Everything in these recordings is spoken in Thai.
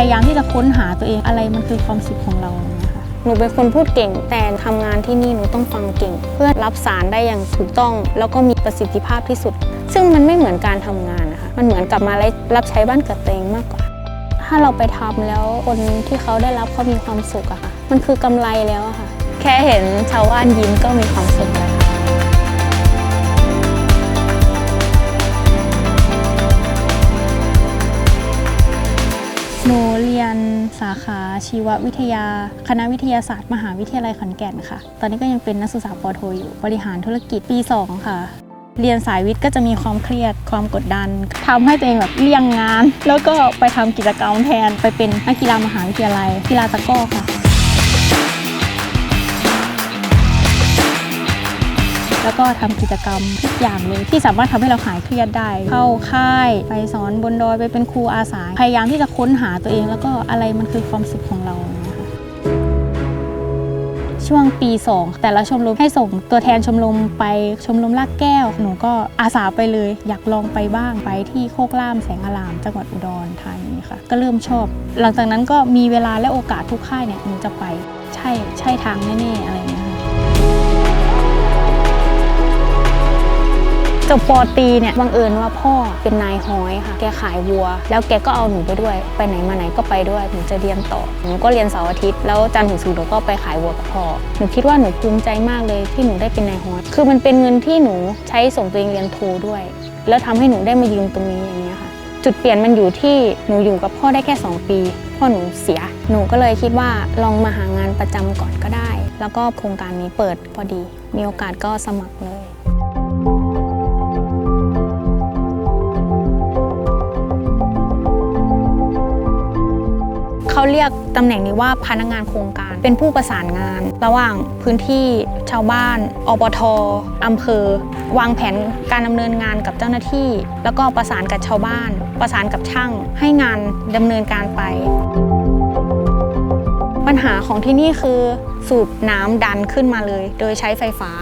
พยายามที่จะค้นหาตัวเองอะไรมันคือความสุขของเรานะคะหนูเป็นคนพูดเก่งแต่ทำงานที่นี่หนูต้องฟังเก่ง เพื่อรับสารได้อย่างถูกต้อง แล้วก็มีประสิทธิภาพที่สุด ซึ่งมันไม่เหมือนการทำงานนะคะมันเหมือนกับมารับใช้บ้านเกิดตัวเองมากกว่า ถ้าเราไปทำแล้วคนที่เขาได้รับเขามีความสุขอะค่ะ มันคือกำไรแล้วอะค่ะ แค่เห็นชาวบ้านยิ้มก็มีความสุขแล้ว ชีววิทยา คณะวิทยาศาสตร์ มหาวิทยาลัยขอนแก่นค่ะ ตอนนี้ก็ยังเป็นนักศึกษาปอโทอยู่ บริหารธุรกิจปี 2 ค่ะ เรียนสายวิทย์ก็จะมีความเครียดความกดดันทำให้ตัวเองแบบเลี่ยงงาน แล้วก็ไปทำกิจกรรมแทนไปเป็นนักกีฬามหาวิทยาลัยกีฬาตะก้อค่ะ แล้วก็ทำกิจกรรมทุกอย่างเลย ที่สามารถทำให้เราหายเครียดได้ เข้าค่าย ไปสอนบนดอยไปเป็นครูอาสาพยายามที่จะค้นหาตัวเอง แล้วก็อะไรมันคือความสุขของเรานะคะช่วงปี 2 แต่ละชมรมให้ส่งตัวแทนชมรมไปชมรมลากแก้ว หนูก็อาสาไปเลย อยากลองไปบ้างไปที่โคกล่ามแสงอาราม จังหวัดอุดรธานีค่ะ ก็เริ่มชอบ หลังจากนั้นก็มีเวลาและโอกาสทุกค่ายเนี่ยหนูจะไปใช่ใช่ทางแน่ๆอะไรอย่างเงี้ย จบปอตีเนี่ยบังเอิญว่าพ่อเป็นนายฮ้อยค่ะ แกขายวัว แล้วแกก็เอาหนูไปด้วย ไปไหนมาไหนก็ไปด้วย หนูจะเรียนต่อ หนูก็เรียนเสาร์อาทิตย์ แล้วจันทร์ถึงศุกร์หนูก็ไปขายวัวกับพ่อ หนูคิดว่าหนูภูมิใจมากเลยที่หนูได้เป็นนายฮ้อย คือมันเป็นเงินที่หนูใช้ส่งตัวเองเรียนโทด้วย แล้วทำให้หนูได้มายืนตรงนี้อย่างเงี้ยค่ะ จุดเปลี่ยนมันอยู่ที่หนูอยู่กับพ่อได้แค่ 2 ปี พ่อหนูเสีย หนูก็เลยคิดว่าลองมาหางานประจำก่อนก็ได้ แล้วก็โครงการนี้เปิดพอดี มีโอกาสก็สมัครเลย เรียกตำแหน่งนี้ว่าพนักงานโครงการ เป็นผู้ประสานงาน ระหว่างพื้นที่ชาวบ้านอบทอำเภอ วางแผนการดำเนินงานกับเจ้าหน้าที่ แล้วก็ประสานกับชาวบ้าน ประสานกับช่าง ให้งานดำเนินการไป ปัญหาของที่นี่คือสูบน้ำดันขึ้นมาเลย โดยใช้ไฟฟ้า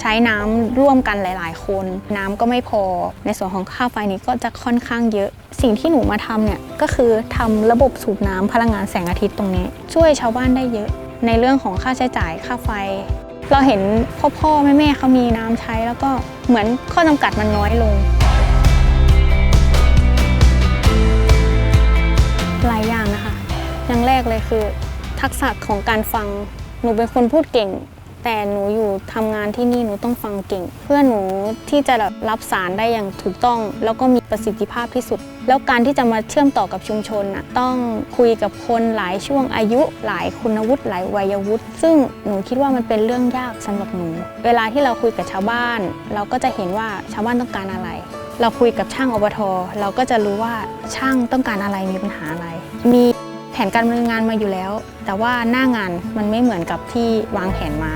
ใช้น้ำร่วมกันหลาย ๆ คน น้ำก็ไม่พอ ในส่วนของค่าไฟนี้ก็จะค่อนข้างเยอะ สิ่งที่หนูมาทำเนี่ยก็คือทำระบบสูบน้ำพลังงานแสงอาทิตย์ตรงนี้ ช่วยชาวบ้านได้เยอะ ในเรื่องของค่าใช้จ่ายค่าไฟ เราเห็นพ่อพ่อแม่แม่เขามีน้ำใช้แล้วก็เหมือนข้อจำกัดมันน้อยลงหลายอย่างนะคะอย่างแรกเลยคือ ทักษะของการฟังหนูเป็นคนพูดเก่ง แต่หนูอยู่ทำงานที่นี่หนูต้องฟังเก่ง เพื่อหนูที่จะรับสารได้อย่างถูกต้อง แล้วก็มีประสิทธิภาพที่สุด แล้วการที่จะมาเชื่อมต่อกับชุมชนน่ะต้องคุยกับคนหลายช่วงอายุ หลายคุณวุฒิหลายวัยวุฒิซึ่งหนูคิดว่ามันเป็นเรื่องยากสำหรับหนู เวลาที่เราคุยกับชาวบ้าน เราก็จะเห็นว่าชาวบ้านต้องการอะไร เราคุยกับช่างอบทเราก็จะรู้ว่าช่างต้องการอะไรมีปัญหาอะไร มี นการดำเนินงานมาอยู่แล้ว แต่ว่าหน้างานมันไม่เหมือนกับที่วางแผนมา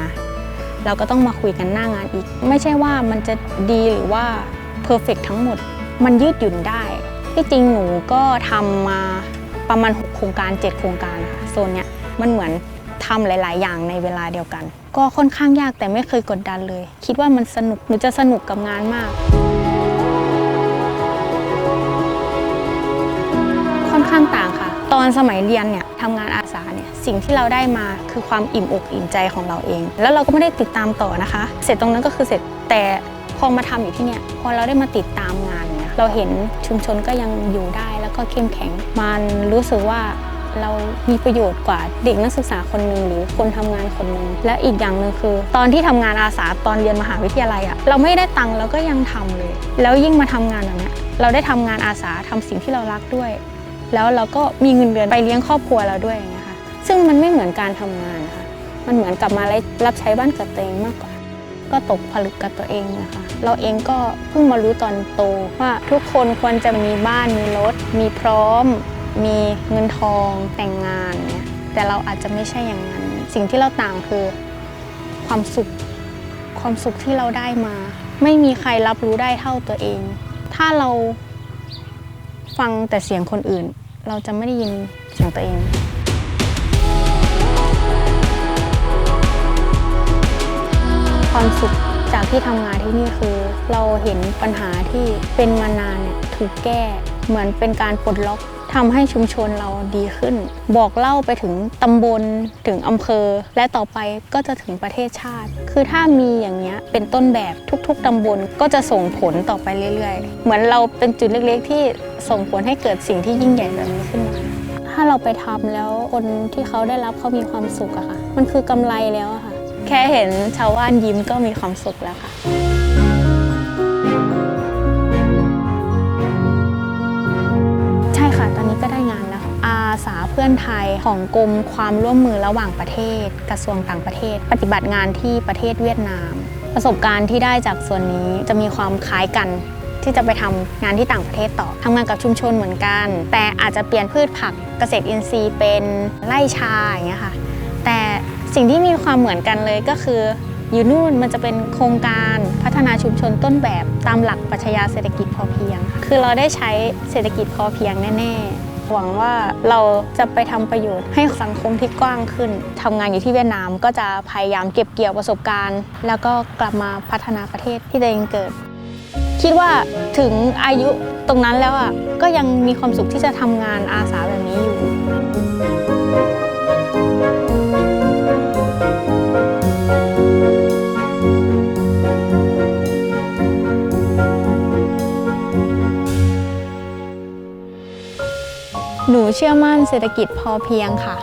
เราก็ต้องมาคุยกันหน้างานอีก ไม่ใช่ว่ามันจะดีหรือว่าเพอร์เฟกทั้งหมด มันยืดหยุ่นได้ ที่จริงหนูก็ทำมาประมาณ 6 โครงการ 7 โครงการค่ะโซนเนี้ยมันเหมือนทำหลาย ๆ อย่างในเวลาเดียวกัน ก็ค่อนข้างยากแต่ไม่เคยกดดันเลย คิดว่ามันสนุกหนูจะสนุกกับงานมาก ค่อนข้างต่างค่ะ ตอนสมัยเรียนเนี่ยทำงานอาสาเนี่ยสิ่งที่เราได้มาคือความอิ่มอกอิ่มใจของเราเอง แล้วเราก็ไม่ได้ติดตามต่อนะคะ เสร็จตรงนั้นก็คือเสร็จแต่พอมาทำอยู่ที่เนี่ยพอเราได้มาติดตามงานเนี่ยเราเห็นชุมชนก็ยังอยู่ได้แล้วก็เข้มแข็ง มันรู้สึกว่าเรามีประโยชน์กว่าเด็กนักศึกษาคนหนึ่งหรือคนทำงานคนหนึ่งและอีกอย่างหนึ่งคือ ตอนที่ทำงานอาสาตอนเรียนมหาวิทยาลัยอะเราไม่ได้ตังค์เราก็ยังทำเลย แล้วยิ่งมาทำงานแบบเนี้ยเราได้ทำงานอาสาทำสิ่งที่เรารักด้วย แล้วเราก็มีเงินเดือนไปเลี้ยงครอบครัวเราด้วยอย่างเงี้ยค่ะซึ่งมันไม่เหมือนการทำงานนะคะมันเหมือนกลับมารับใช้บ้านเกิดตัวเองมากกว่า ก็ตกผลึกกับตัวเองนะคะเราเองก็เพิ่งมารู้ตอนโตว่าทุกคนควรจะมีบ้านมีรถ มีพร้อม มีเงินทองแต่งงานเนี่ยแต่เราอาจจะไม่ใช่อย่างนั้น สิ่งที่เราต่างคือความสุขความสุขที่เราได้มา ไม่มีใครรับรู้ได้เท่าตัวเอง ถ้าเราฟังแต่เสียงคนอื่น เราจะไม่ได้ยินเสียงตัวเอง ความสุขจากที่ทำงานที่นี่คือ เราเห็นปัญหาที่เป็นมานานเนี่ยถูกแก้ เหมือนเป็นการปลดล็อก ทำให้ชุมชนเราดีขึ้น บอกเล่าไปถึงตำบลถึงอำเภอ และต่อไปก็จะถึงประเทศชาติ คือถ้ามีอย่างเงี้ยเป็นต้นแบบทุก ๆตำบลก็จะส่งผลต่อไปเรื่อย ๆ เหมือนเราเป็นจุดเล็กๆ ที่ส่งผลให้เกิดสิ่งที่ยิ่งใหญ่แบบนี้ขึ้นมาถ้าเราไปทำแล้วคนที่เขาได้รับเขามีความสุขอะค่ะ มันคือกำไรแล้วอะค่ะ แค่เห็นชาวบ้านยิ้มก็มีความสุขแล้วค่ะ ค่ะอาสาเพื่อนไทยของกรมความร่วมมือระหว่างประเทศ กระทรวงต่างประเทศ ปฏิบัติงานที่ประเทศเวียดนาม ประสบการณ์ที่ได้จากส่วนนี้จะมีความคล้ายกันที่จะไปทำงานที่ต่างประเทศต่อทำงานกับชุมชนเหมือนกัน แต่อาจจะเปลี่ยนพืชผักเกษตรอินทรีย์เป็นไร่ชาอย่างเงี้ยค่ะ แต่สิ่งที่มีความเหมือนกันเลยก็คือ อยู่นู่นมันจะเป็นโครงการพัฒนาชุมชนต้นแบบตามหลักปรัชญาเศรษฐกิจพอเพียง คือเราได้ใช้เศรษฐกิจพอเพียงแน่ ๆ หวังว่าเราจะไปทำประโยชน์ให้สังคมที่กว้างขึ้นทำงานอยู่ที่เวียดนามก็จะพยายามเก็บเกี่ยวประสบการณ์ แล้วก็กลับมาพัฒนาประเทศที่ตัวเองเกิด คิดว่าถึงอายุตรงนั้นแล้วอะก็ยังมีความสุขที่จะทำงานอาสาแบบนี้อยู่ เชื่อมั่นเศรษฐกิจพอเพียงค่ะ